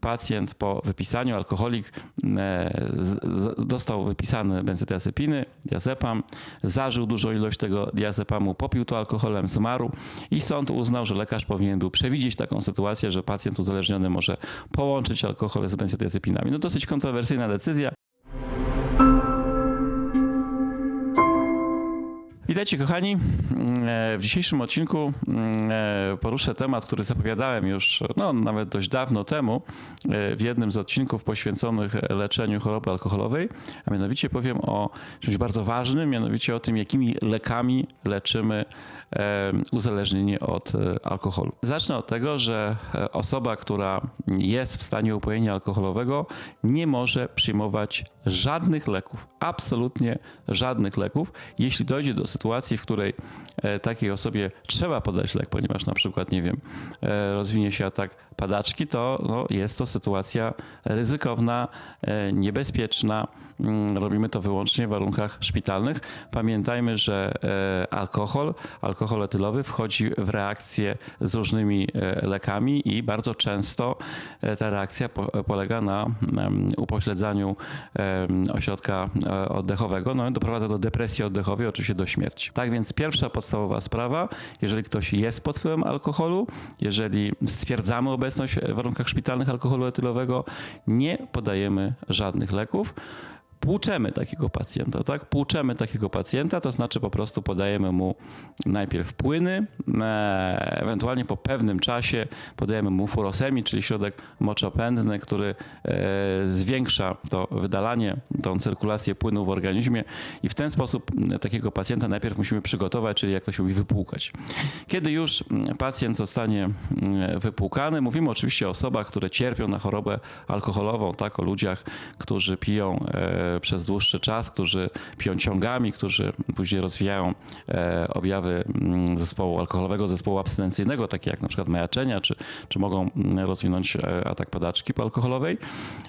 pacjent po wypisaniu, alkoholik, e, dostał wypisany benzodiazepiny, diazepam, zażył dużą ilość tego diazepamu, popił to alkoholem, zmarł i sąd uznał, że lekarz powinien był przewidzieć taką sytuację, że pacjent uzależniony może połączyć alkohol z benzodiazepinami. No dosyć kontrowersyjna decyzja. Witajcie kochani. E, W dzisiejszym odcinku mm, e, poruszę temat, który zapowiadałem już no, nawet dość dawno temu e, w jednym z odcinków poświęconych leczeniu choroby alkoholowej, a mianowicie powiem o czymś bardzo ważnym, mianowicie o tym, jakimi lekami leczymy uzależnienie od e, alkoholu. Zacznę od tego, że e, osoba, która jest w stanie upojenia alkoholowego, nie może przyjmować żadnych leków, absolutnie żadnych leków, jeśli dojdzie do sytuacji, w której e, takiej osobie trzeba podać lek, ponieważ na przykład, nie wiem, rozwinie się atak padaczki, to no, jest to sytuacja ryzykowna, niebezpieczna. Mm, Robimy to wyłącznie w warunkach szpitalnych. Pamiętajmy, że e, alkohol, alkohol etylowy wchodzi w reakcję z różnymi e, lekami i bardzo często e, ta reakcja po, polega na upośledzaniu ośrodka oddechowego, no i doprowadza do depresji oddechowej, oczywiście do śmierci. Tak więc pierwsza podstawowa sprawa, jeżeli ktoś jest pod wpływem alkoholu, jeżeli stwierdzamy obecność w warunkach szpitalnych alkoholu etylowego, nie podajemy żadnych leków. Płuczemy takiego pacjenta, tak? Płuczemy takiego pacjenta, to znaczy po prostu podajemy mu najpierw płyny, e, ewentualnie po pewnym czasie podajemy mu furosemi, czyli środek moczopędny, który e, zwiększa to wydalanie, tą cyrkulację płynu w organizmie i w ten sposób takiego pacjenta najpierw musimy przygotować, czyli jak to się mówi, wypłukać. Kiedy już pacjent zostanie m, wypłukany, mówimy oczywiście o osobach, które cierpią na chorobę alkoholową, tak, o ludziach, którzy piją e, przez dłuższy czas, którzy piją ciągami, którzy później rozwijają e, objawy mm, zespołu alkoholowego, zespołu abstynencyjnego, takie jak na przykład majaczenia, czy, czy mogą mm, rozwinąć e, atak padaczki alkoholowej.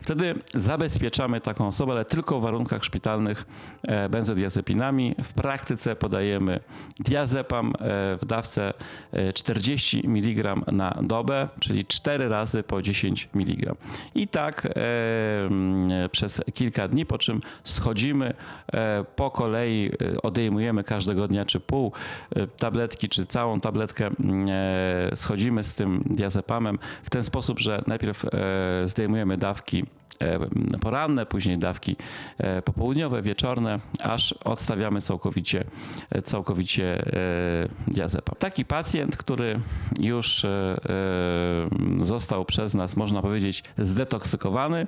Wtedy zabezpieczamy taką osobę, ale tylko w warunkach szpitalnych e, benzodiazepinami. W praktyce podajemy diazepam w dawce e, 40 mg na dobę, czyli 4 razy po 10 mg. I tak mm, przez kilka dni, po schodzimy e, po kolei, e, odejmujemy każdego dnia czy pół e, tabletki, czy całą tabletkę, mm, schodzimy z tym diazepamem w ten sposób, że najpierw zdejmujemy dawki poranne, później dawki popołudniowe, wieczorne, aż odstawiamy całkowicie, całkowicie diazepam. Taki pacjent, który już został przez nas, można powiedzieć, zdetoksykowany,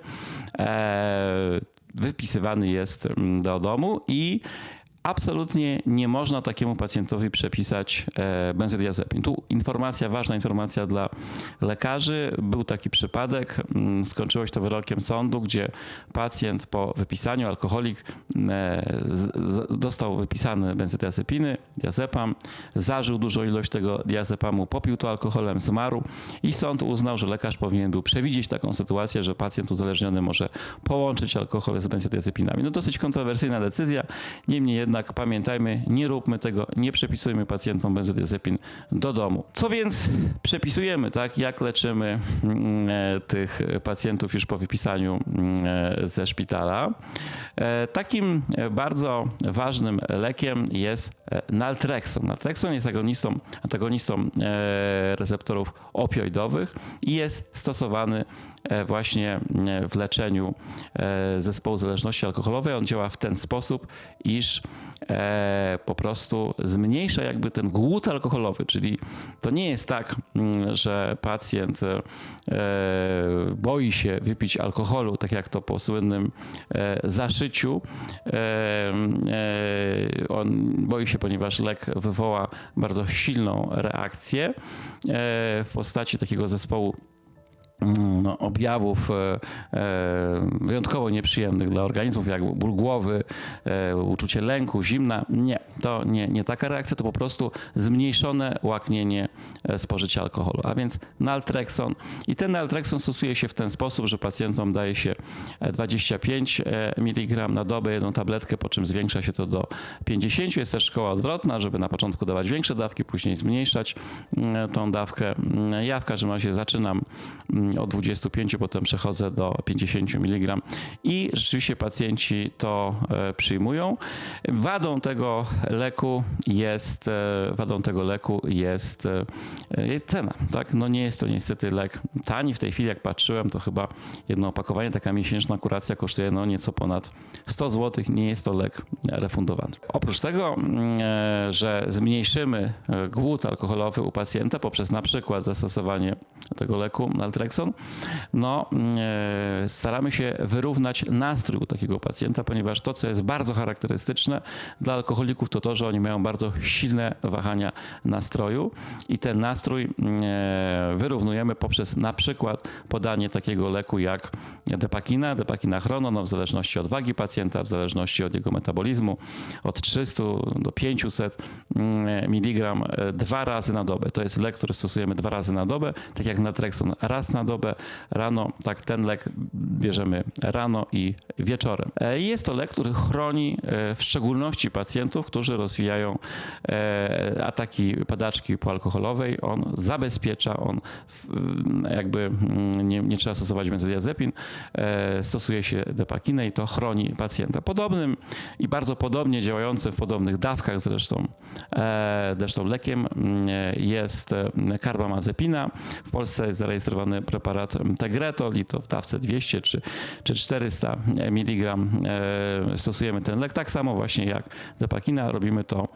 wypisywany jest mm, do domu i absolutnie nie można takiemu pacjentowi przepisać e, benzodiazepin. Tu informacja, ważna informacja dla lekarzy. Był taki przypadek, mm, skończyło się to wyrokiem sądu, gdzie pacjent po wypisaniu, alkoholik, e, dostał wypisane benzodiazepiny, diazepam, zażył dużą ilość tego diazepamu, popił to alkoholem, zmarł i sąd uznał, że lekarz powinien był przewidzieć taką sytuację, że pacjent uzależniony może połączyć alkohol z benzodiazepinami. No dosyć kontrowersyjna decyzja, niemniej jednak pamiętajmy, nie róbmy tego, nie przepisujmy pacjentom benzodiazepin do domu. Co więc przepisujemy, tak? Jak leczymy mm, e, tych pacjentów już po wypisaniu mm, e, ze szpitala? E, Takim bardzo ważnym lekiem jest naltrexon. Naltrexon jest agonistą, antagonistą e, receptorów opioidowych i jest stosowany e, właśnie e, w leczeniu zespołu zależności alkoholowej. On działa w ten sposób, iż po prostu zmniejsza jakby ten głód alkoholowy, czyli to nie jest tak, mm, że pacjent boi się wypić alkoholu, tak jak to po słynnym zaszyciu. On boi się, ponieważ lek wywoła bardzo silną reakcję e, w postaci takiego zespołu mm, no, objawów e, e, wyjątkowo nieprzyjemnych dla organizmów, jak ból głowy, e, uczucie lęku, zimna. Nie, to nie, nie taka reakcja, to po prostu zmniejszone łaknienie spożycia alkoholu. A więc naltrexon. I ten naltrexon stosuje się w ten sposób, że pacjentom daje się e, 25 mg na dobę, jedną tabletkę, po czym zwiększa się to do 50. Jest też szkoła odwrotna, żeby na początku dawać większe dawki, później zmniejszać mm, tą dawkę. Mm, Ja w każdym razie zaczynam mm, mm, od 25, potem przechodzę do 50 mg i rzeczywiście pacjenci to e, przyjmują. Wadą tego leku jest, e, wadą tego leku jest, e, jest cena, tak? No nie jest to niestety lek tani. W tej chwili jak patrzyłem, to chyba jedno opakowanie, taka miesięczna kuracja kosztuje no nieco ponad 100 zł. Nie jest to lek refundowany. Oprócz tego, mm, że zmniejszymy głód alkoholowy u pacjenta poprzez na przykład zastosowanie tego leku naltrexon, no mm, e, staramy się wyrównać nastrój u takiego pacjenta, ponieważ to, co jest bardzo charakterystyczne dla alkoholików, to to, że oni mają bardzo silne wahania nastroju i ten nastrój mm, wyrównujemy poprzez na przykład podanie takiego leku jak depakina, depakina chrono, no w zależności od wagi pacjenta, w zależności od jego metabolizmu, od 300 do 500 mg dwa razy na dobę. To jest lek, który stosujemy dwa razy na dobę, tak jak natrexon raz na dobę, rano, tak ten lek bierzemy rano i wieczorem. E, Jest to lek, który chroni e, w szczególności pacjentów, którzy rozwijają e, ataki padaczki poalkoholowej. On zabezpiecza, on jakby mm, nie, nie trzeba stosować benzodiazepin, stosuje się depakinę i to chroni pacjenta. Podobnym i bardzo podobnie działającym w podobnych dawkach zresztą, zresztą lekiem mm, jest karbamazepina. W Polsce jest zarejestrowany preparat Tegretol i to w dawce 200 czy, czy 400 mg e, stosujemy ten lek. Tak samo właśnie jak depakina, robimy to,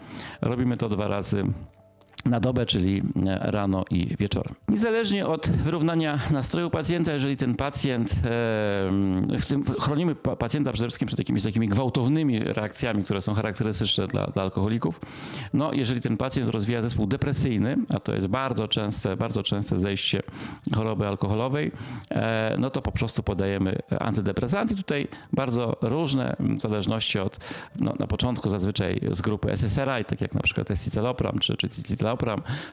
robimy to dwa razy na dobę, czyli rano i wieczorem. Niezależnie od wyrównania nastroju pacjenta, jeżeli ten pacjent, e, chronimy pa- pacjenta przede wszystkim przed jakimiś takimi gwałtownymi reakcjami, które są charakterystyczne dla, dla alkoholików. No, jeżeli ten pacjent rozwija zespół depresyjny, a to jest bardzo częste, bardzo częste zejście choroby alkoholowej, e, no to po prostu podajemy antydepresanty. Tutaj bardzo różne, w zależności od, no, na początku zazwyczaj z grupy SSRI, tak jak na przykład jest czy, czy citalopram,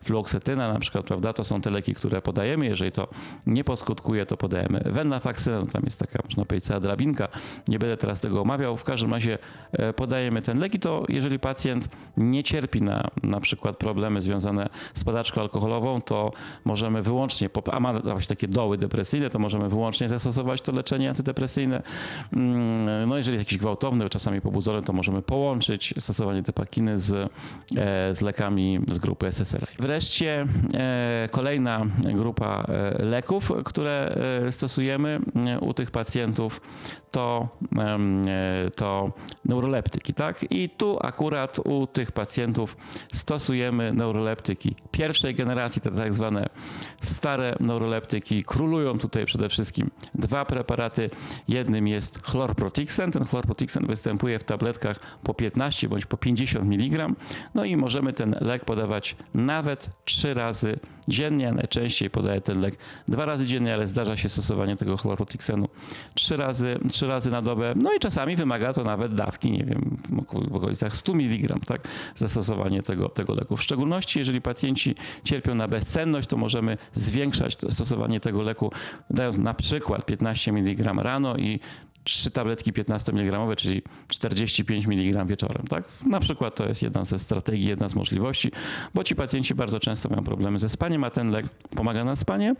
fluoksetyna na przykład, prawda, to są te leki, które podajemy. Jeżeli to nie poskutkuje, to podajemy venlafaxynę, no, tam jest taka, można powiedzieć, cała drabinka. Nie będę teraz tego omawiał. W każdym razie e, podajemy ten lek to jeżeli pacjent nie cierpi na na przykład problemy związane z padaczką alkoholową, to możemy wyłącznie, a ma właśnie takie doły depresyjne, to możemy wyłącznie zastosować to leczenie antydepresyjne. Mm, No jeżeli jakiś gwałtowny, czasami pobudzony, to możemy połączyć stosowanie depakiny z, e, z lekami z grupy SSRI. Wreszcie e, kolejna grupa e, leków, które e, stosujemy u tych pacjentów, to, to neuroleptyki. Tak? I tu akurat u tych pacjentów stosujemy neuroleptyki pierwszej generacji, te tak zwane stare neuroleptyki. Królują tutaj przede wszystkim dwa preparaty. Jednym jest chlorprotixen. Ten chlorprotixen występuje w tabletkach po 15 bądź po 50 mg. No i możemy ten lek podawać nawet trzy razy dziennie. Najczęściej podaję ten lek dwa razy dziennie, ale zdarza się stosowanie tego chlorprotixenu trzy razy, trzy razy na dobę. No i czasami wymaga to nawet dawki, nie wiem, w okolicach 100 mg, tak, zastosowanie tego, tego leku. W szczególności, jeżeli pacjenci cierpią na bezsenność, to możemy zwiększać to stosowanie tego leku, dając na przykład 15 mg rano i trzy tabletki 15 mg, czyli 45 mg wieczorem. Tak? Na przykład to jest jedna ze strategii, jedna z możliwości, bo ci pacjenci bardzo często mają problemy ze spaniem, a ten lek pomaga na spanie.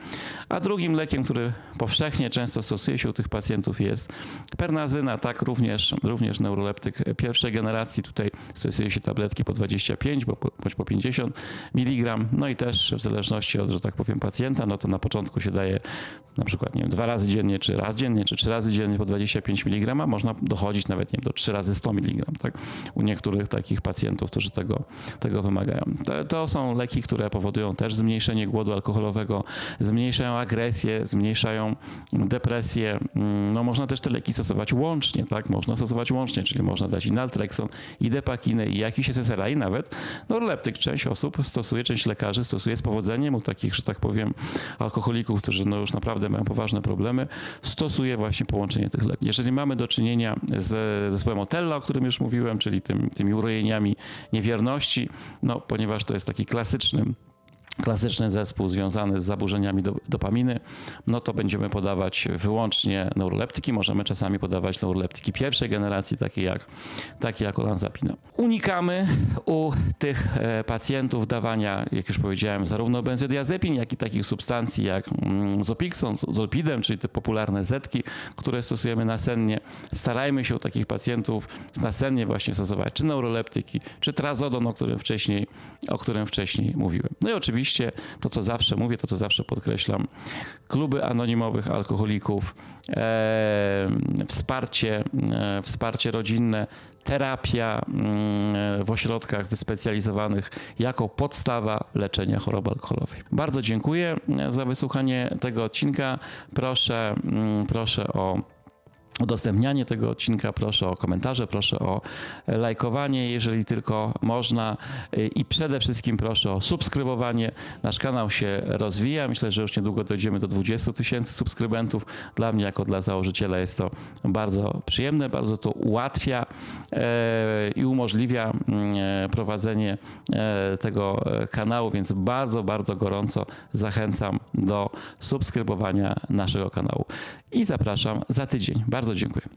A drugim lekiem, który powszechnie często stosuje się u tych pacjentów jest pernazyna, tak również, również neuroleptyk pierwszej generacji. Tutaj stosuje się tabletki po 25 bo- bądź po 50 mg. No i też w zależności od, że tak powiem, pacjenta, no to na początku się daje na przykład nie wiem, dwa razy dziennie, czy raz dziennie, czy trzy razy dziennie po 25 mg, można dochodzić nawet nie wiem, do trzy razy 100 mg, tak? U niektórych takich pacjentów, którzy tego, tego wymagają. To, to są leki, które powodują też zmniejszenie głodu alkoholowego, zmniejszają agresję, zmniejszają depresję. Mm, No można też te leki stosować łącznie, tak? Można stosować łącznie, czyli można dać i naltrexon, i depakinę, i jakiś SSRI nawet. Norleptyk część osób stosuje, część lekarzy stosuje z powodzeniem u takich, że tak powiem, alkoholików, którzy no już naprawdę mają poważne problemy, stosuje właśnie połączenie tych leków. Jeżeli mamy do czynienia z zespołem Otella, o którym już mówiłem, czyli tym, tymi urojeniami niewierności, no ponieważ to jest taki klasyczny klasyczny zespół związany z zaburzeniami do, dopaminy, no to będziemy podawać wyłącznie neuroleptyki. Możemy czasami podawać neuroleptyki pierwszej generacji, takie jak, takie jak olanzapina. Unikamy u tych e, pacjentów dawania, jak już powiedziałem, zarówno benzodiazepin, jak i takich substancji jak mm, Zopixon, Zolpidem, czyli te popularne zetki, które stosujemy nasennie. Starajmy się u takich pacjentów nasennie właśnie stosować czy neuroleptyki, czy trazodon, o którym wcześniej, o którym wcześniej mówiłem. No i oczywiście to, co zawsze mówię, to, co zawsze podkreślam, kluby anonimowych alkoholików, e, wsparcie, e, wsparcie rodzinne, terapia mm, w ośrodkach wyspecjalizowanych jako podstawa leczenia choroby alkoholowej. Bardzo dziękuję e, za wysłuchanie tego odcinka. Proszę, mm, proszę o udostępnianie tego odcinka, proszę o komentarze, proszę o lajkowanie, jeżeli tylko można i przede wszystkim proszę o subskrybowanie. Nasz kanał się rozwija, myślę, że już niedługo dojdziemy do 20 tysięcy subskrybentów. Dla mnie jako dla założyciela jest to bardzo przyjemne, bardzo to ułatwia e, i umożliwia mm, e, prowadzenie e, tego kanału, więc bardzo, bardzo gorąco zachęcam do subskrybowania naszego kanału i zapraszam za tydzień. Bardzo dziękuję.